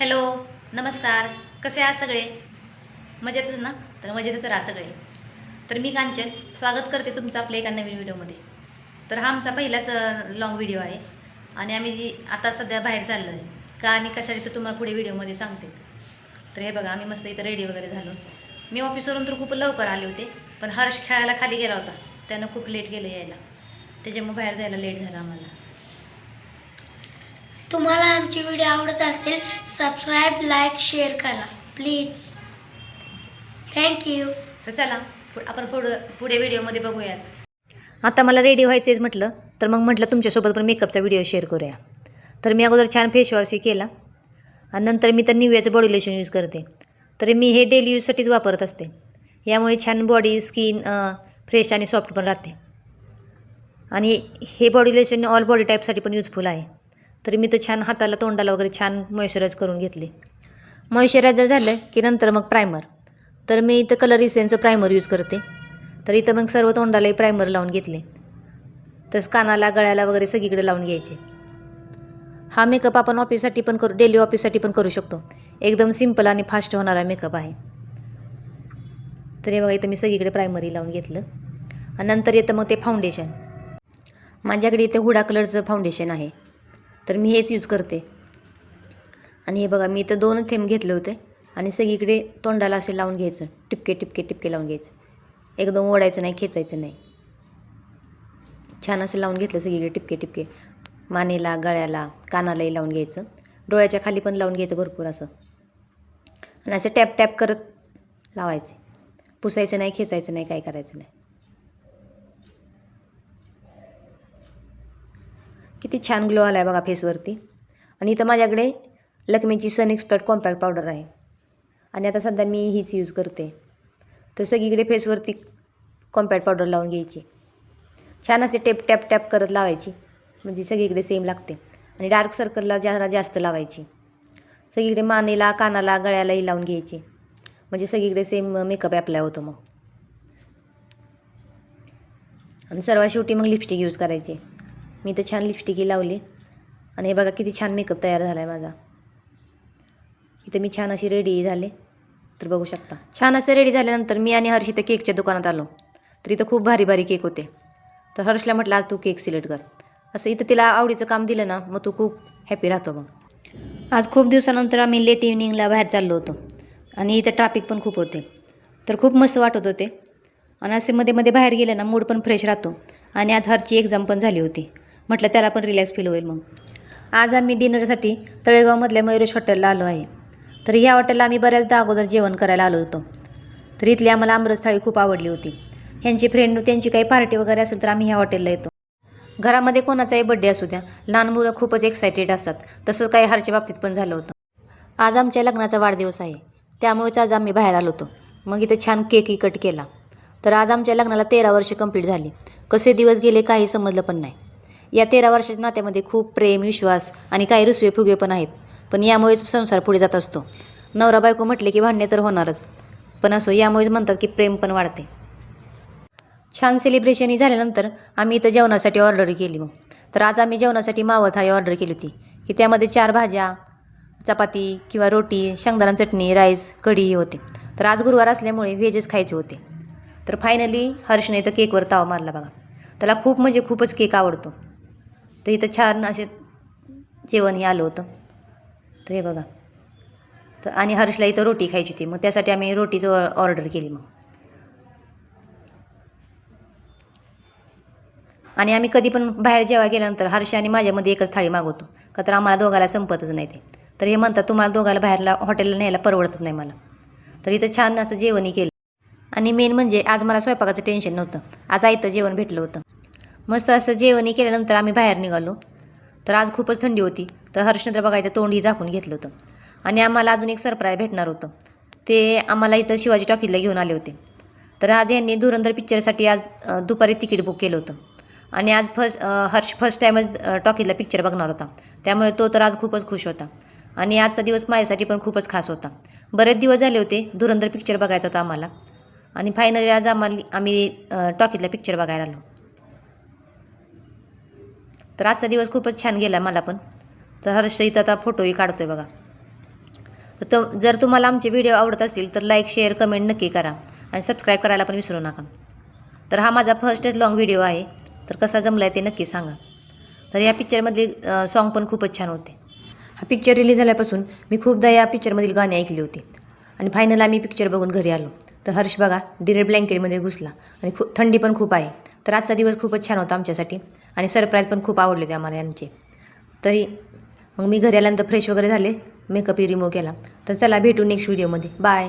Hello नमस्कार. कसे आहात सगळे? मजेतच ना? तर मजेतच राहा सगळे. तर मी कांचन स्वागत करते तुमचं आपल्या एका नवीन व्हिडिओमध्ये. तर हा आमचा पहिलाच लॉंग व्हिडिओ आहे. आणि आम्ही जी आता सध्या बाहेर चाललो आहे का आणि कशासाठी तर तुम्हाला पुढे व्हिडिओमध्ये सांगते. तर हे बघा आम्ही मस्त इथं रेडी वगैरे झालो. मी ऑफिसवरून तर खूप लवकर आले होते पण हर्ष खेळायला खाली गेला होता. त्यानं खूप लेट गेलं यायला. त्याच्यामुळे बाहेर जायला लेट झाला आम्हाला. तुम्हाला आमची व्हिडिओ आवडत असतील सबस्क्राईब लाईक शेअर करा. प्लीज थँक्यू तर चला पु- आपण पुढं पुढे व्हिडिओमध्ये बघूयाच आता मला रेडी व्हायचंच म्हटलं तर मग म्हटलं तुमच्यासोबत पण मेकअपचा व्हिडिओ शेअर करूया. तर मी अगोदर छान फेस केला आणि नंतर मी तर निव्याचं बॉडी लोशन यूज करते. तर मी हे डेली यूजसाठीच वापरत असते. यामुळे छान बॉडी स्किन फ्रेश आणि सॉफ्ट पण राहते. आणि हे बॉडी लोशन ऑल बॉडी टाईपसाठी पण यूजफुल आहे. तरी मी तर छान हाताला तोंडाला वगैरे छान मॉइश्चराईज करून घेतले. मॉइश्चरायझर झालं की नंतर मग प्रायमर तर मी इथं कलर इसेनचं प्रायमर यूज करते. तर इथं मग सर्व तोंडालाही प्रायमर लावून घेतले. तसं कानाला गळ्याला वगैरे सगळीकडे लावून घ्यायचे. हा मेकअप आपण ऑफिससाठी पण करू डेली ऑफिससाठी पण करू शकतो. एकदम सिंपल आणि फास्ट होणारा मेकअप आहे. तर हे बघा इथं मी सगळीकडे प्रायमरी लावून घेतलं. आणि नंतर येतं मग ते फाउंडेशन माझ्याकडे इथे हुडा कलरचं फाउंडेशन आहे. तर मी हेच यूज करते. आणि हे बघा मी इथं दोन थेंब घेतले होते आणि सगळीकडे तोंडाला असे लावून घ्यायचं. टिपके टिपके टिपके लावून घ्यायचं. एकदम ओढायचं नाही खेचायचं नाही. छान असं लावून घेतलं सगळीकडे टिपके टिपके मानेला गळ्याला कानालाही लावून घ्यायचं. डोळ्याच्या खाली पण लावून घ्यायचं भरपूर असं. आणि असं टॅप टॅप करत लावायचे. पुसायचं नाही खेचायचं नाही काय करायचं नाही. किती छान ग्लो आला आहे बघा फेसवरती आणि इथं माझ्याकडे लक्ष्मीची सन एक्सपर्ट कॉम्पॅक्ट पावडर आहे. आणि आता सध्या मी हीच यूज करते. तर सगळीकडे फेसवरती कॉम्पॅक्ट पावडर लावून घ्यायची. छान असे टेप टॅप टॅप करत लावायची. म्हणजे सगळीकडे सेम लागते. आणि डार्क सर्कलला जरा जास्त लावायची. सगळीकडे मानेला कानाला गळ्यालाही लावून घ्यायची. म्हणजे सगळीकडे सेम मेकअप ॲप्लाय होतो मग. आणि सर्वात शेवटी मग लिपस्टिक यूज करायची. मी तर छान लिपस्टिकही लावली. आणि हे बघा किती छान मेकअप तयार झाला आहे माझा. इथं मी छान अशी रेडी झाले. तर बघू शकता. छान असं रेडी झाल्यानंतर मी आणि हर्ष इथं केकच्या दुकानात आलो. तर इथं खूप भारी भारी केक होते. तर हर्षला म्हटलं आज तू केक सिलेक्ट कर. असं इथं तिला आवडीचं काम दिलं ना मग तू खूप हॅपी राहतो मग. आज खूप दिवसानंतर आम्ही लेट इव्हनिंगला बाहेर चाललो होतो. आणि इथं ट्रॅफिक पण खूप होते. तर खूप मस्त वाटत होते. आणि असे मध्ये मध्ये बाहेर गेले ना मूड पण फ्रेश राहतो. आणि आज हरची एक्झाम पण झाली होती. म्हटलं त्याला पण रिलॅक्स फील होईल मग. आज आम्ही डिनरसाठी तळेगावमधल्या मयुरेश हॉटेलला आलो आहे. तर ह्या हॉटेलला आम्ही बऱ्याचदा अगोदर जेवण करायला आलो होतो. तर इथली आम्हाला आमरसथाळी खूप आवडली होती. ह्यांची फ्रेंड त्यांची काही पार्टी वगैरे असेल तर आम्ही ह्या हॉटेलला येतो. घरामध्ये कोणाचाही बड्डे असू द्या लहान मुलं खूपच एक्सायटेड असतात. तसंच काही हारच्या बाबतीत पण झालं होतं. आज आमच्या लग्नाचा वाढदिवस आहे. त्यामुळेच आज आम्ही बाहेर आलो होतो. मग इथं छान केकही कट केला. तर आज आमच्या लग्नाला तेरा वर्ष कंप्लीट झाली. कसे दिवस गेले काही समजलं पण नाही. या तेरा वर्षाच्या नात्यामध्ये खूप प्रेम विश्वास आणि काही रुसवे फुगे पण आहेत. पण यामुळेच संसार पुढे जात असतो. नवरा बायको म्हटले की भांडणे तर होणारच. पण असो यामुळेच म्हणतात की प्रेम पण वाढते. छान सेलिब्रेशनही झाल्यानंतर आम्ही इथं जेवणासाठी ऑर्डर केली मग. तर आज आम्ही जेवणासाठी मावळ थाळी ऑर्डर केली होती. की त्यामध्ये चार भाज्या चपाती किंवा रोटी शेंगदाणा चटणी राईस कढी हे होते. तर आज गुरुवार असल्यामुळे व्हेजच खायचे होते. तर फायनली हर्षने इथं केकवर ताव मारला बघा. त्याला खूप म्हणजे खूपच केक आवडतो. तर इथं छान असे जेवणही आलं होतं. तर हे बघा. तर आणि हर्षला इथं रोटी खायची होती. मग त्यासाठी आम्ही रोटीचं ऑर्डर केली मग. आणि आम्ही कधी पण बाहेर जेव्हा गेल्यानंतर हर्ष आणि माझ्यामध्ये एकच थाळी मागवतो. का तर आम्हाला दोघाला संपतच नाही ते. तर हे म्हणतात तुम्हाला दोघाला बाहेरला हॉटेलला न्यायला परवडतच नाही मला. तर इथं छान असं जेवणही केलं. आणि मेन म्हणजे आज मला स्वयंपाकाचं टेन्शन नव्हतं. आज आयतं जेवण भेटलं होतं. मस्त असं जेवणही केल्यानंतर आम्ही बाहेर निघालो. तर आज खूपच थंडी होती. तर हर्षनंतर बघायचं तोंडही झाकून घेतलं होतं. आणि आम्हाला अजून एक सरप्राईज भेटणार होतं. ते आम्हाला इथं शिवाजी टॉकीजला घेऊन आले होते. तर आज यांनी धुरंधर पिक्चरसाठी आज दुपारी तिकीट बुक केलं होतं. आणि आज फर्स्ट हर्ष फर्स्ट टाईमच टॉकीजला पिक्चर बघणार होता. त्यामुळे तो तर आज खूपच खुश होता. आणि आजचा दिवस माझ्यासाठी पण खूपच खास होता. बरेच दिवस झाले होते धुरंधर पिक्चर बघायचा होता आम्हाला. आणि फायनली आज आम्हाला आम्ही टॉकीजला पिक्चर बघायला आलो. तर आजचा दिवस खूपच छान गेला मला पण. तर हर्ष इथं आता फोटोही काढतोय बघा. तर त जर तुम्हाला आमचे व्हिडिओ आवडत असतील तर लाईक शेअर कमेंट नक्की करा. आणि सबस्क्राईब करायला पण विसरू नका. तर हा माझा फर्स्टच लाँग व्हिडिओ आहे. तर कसा जमला आहे ते नक्की सांगा. तर या पिक्चरमधले सॉन्ग पण खूपच छान होते. हा पिक्चर रिलीज झाल्यापासून मी खूपदा या पिक्चरमधील गाणी ऐकली होती. आणि फायनल आम्ही पिक्चर बघून घरी आलो. तर हर्ष बघा डिरेक्ट ब्लँकेटमध्ये घुसला. आणि खूप थंडी पण खूप आहे. तर आजचा दिवस खूपच छान होता आमच्यासाठी. आणि सरप्राईज पण खूप आवडले ते आम्हाला यांचे. तरी मग मी घरी आल्यानंतर फ्रेश वगैरे झाले. मेकअपही रिमूव्ह केला. तर चला भेटू नेक्स्ट व्हिडिओमध्ये बाय